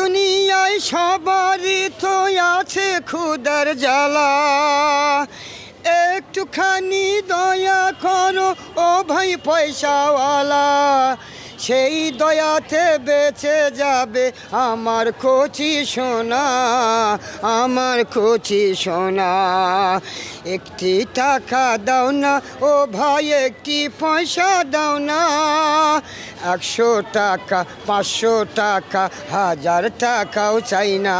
দুনিয়ায় সবারই তো আছে ক্ষুদার জ্বালা। একটুখানি দয়া করো ও ভাই পয়সাওয়ালা। সেই দয়াতে বেঁচে যাবে আমার কচি সোনা, আমার কচি সোনা। একটি টাকা দাও না, ও ভাই, একটি পয়সা দাও না। একশো টাকা, পাঁচশো টাকা, হাজার টাকাও চাই না।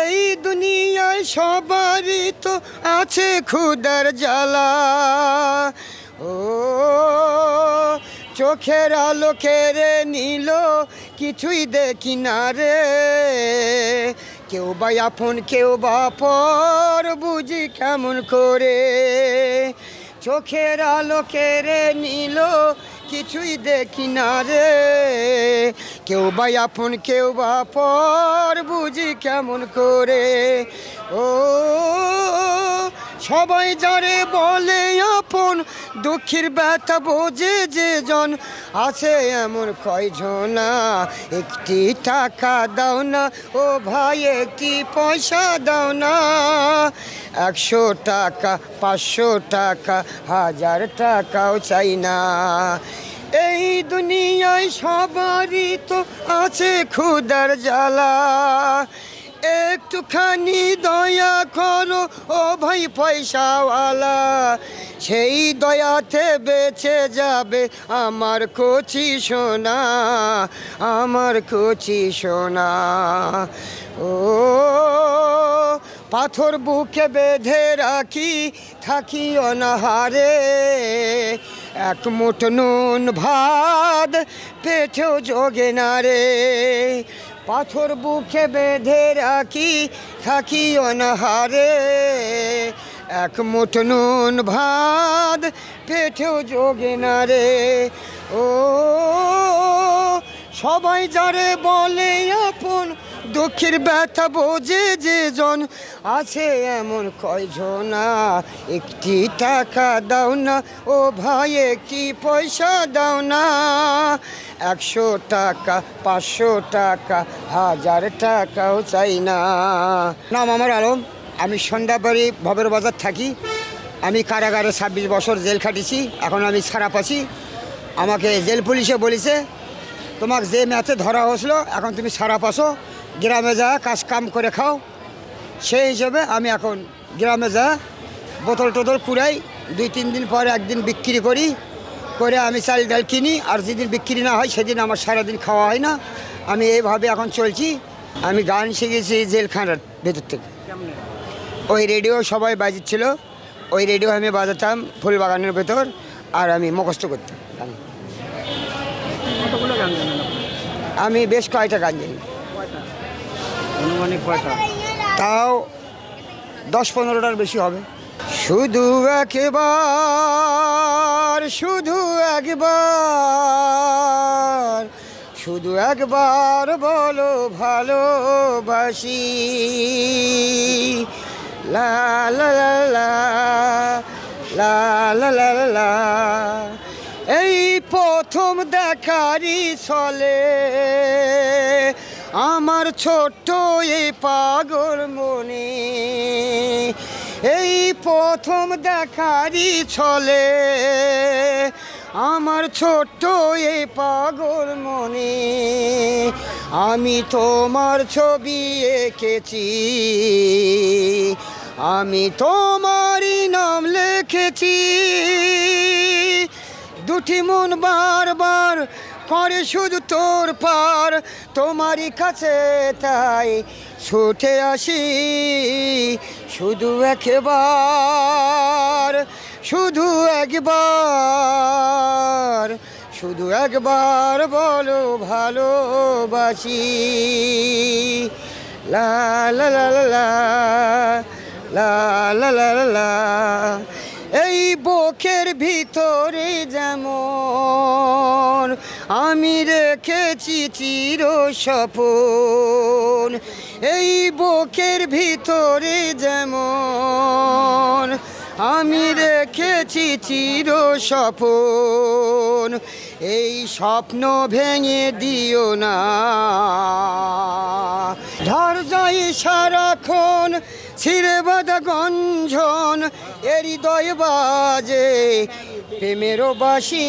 এই দুনিয়ায় সবারই তো আছে ক্ষুদার জ্বালা। ও চোখের আলো কেড়ে নিল? কিছুই দেখি না রে। কেউ বা আপন কেউ বা পর, বুঝি কেমন করে? চোখের আলো কেড়ে নিল? কিছুই দেখি না রে। কেউ বা আপন কেউ বা পর, বুঝি কেমন করে? ও সবাই যারে বলে আপন, দুঃখের ব্যথা বোঝে যে জন আছে এমন কয়জনা, একটি টাকা দাও না, ও ভাই একটি পয়সা দাও না। একশো টাকা, পাঁচশো টাকা, হাজার টাকাও চাই না। এই দুনিয়ায় সবারই তো আছে ক্ষুদার জ্বালা। একটুখানি দয়া করো, ও ভাই পয়সাওয়ালা। সেই দয়াতে বেঁচে যাবে আমার কচি সোনা, আমার কচি সোনা। ও, পাথর বুকে বেঁধে রাখি, থাকি অনাহারে। এক মুঠ নুন ভাত, পেটেও যোগে না রে। পাথর বুকে বেঁধে রাখি, থাকি অনাহারে। এক মুঠ নুন ভাত পেঠেও যোগে না রে। ও, সবাই যারে বলে আপন দুঃখের ব্যথা বোঝে যে জন আছে এমন কয়জনা? একটি টাকা দাও না, ও ভাই, একটি পয়সা দাও না। একশো টাকা, পাঁচশো টাকা, হাজার টাকাও চাই না। নাম আমার আলম। আমি সন্ধ্যাবাড়ি ভবের বাজার থাকি। আমি কারাগারে ছাব্বিশ বছর জেল খাটিছি, এখন আমি ছাড়া পাচ্ছি। আমাকে জেল পুলিশে বলেছে, তোমাকে যে ম্যাচে ধরা হয়েছিল, এখন তুমি ছাড়া পাশো গ্রামে যা কাজ কাম করে খাও সেই হিসেবে আমি এখন গ্রামে যা বোতল টোতল কুড়াই দুই তিন দিন পরে একদিন বিক্রি করি করে আমি চাল ডাল কিনি আর যেদিন বিক্রি না হয় সেদিন আমার সারাদিন খাওয়া হয় না। আমি এইভাবে এখন চলছি। আমি গান শিখেছি জেলখানার ভেতর থেকে। ওই রেডিও সবাই বাজিচ্ছিল ওই রেডিও আমি বাজাতাম ফুল বাগানের ভেতর আর আমি মুখস্থ করতাম। আমি বেশ কয়েকটা গান জানি। কয়টা কয়টা? তাও দশ পনেরোটার বেশি হবে। শুধু একবার শুধু একবার শুধু একবার বলো ভালোবাসি। লাল লা লা এই প্রথম দেখারি চলে আমার ছোট্ট এই পাগল মনে, এই প্রথম দেখারই ছলে। আমার ছোট্ট এই পাগল মনে, আমি তোমার ছবি এঁকেছি। আমি তোমারই নাম লিখেছি। দুটি মন বারবার করে শুধু তোর পার, তোমারই কাছে তাই ছুটে আসি। শুধু একবার শুধু একবার শুধু একবার বলো ভালোবাসি। লা লা এই বুকের ভিতরে যেমন আমি রেখেছি চির সপন, এই বুকের ভিতরে যেমন। আমি রেখেছি চির সপন, এই স্বপ্ন ভেঙে দিও না। ঝড় যাই সারাক্ষণ ছিঁড়ে বাঁধা গঞ্জন, এ বাজে প্রেমেরও বাসি।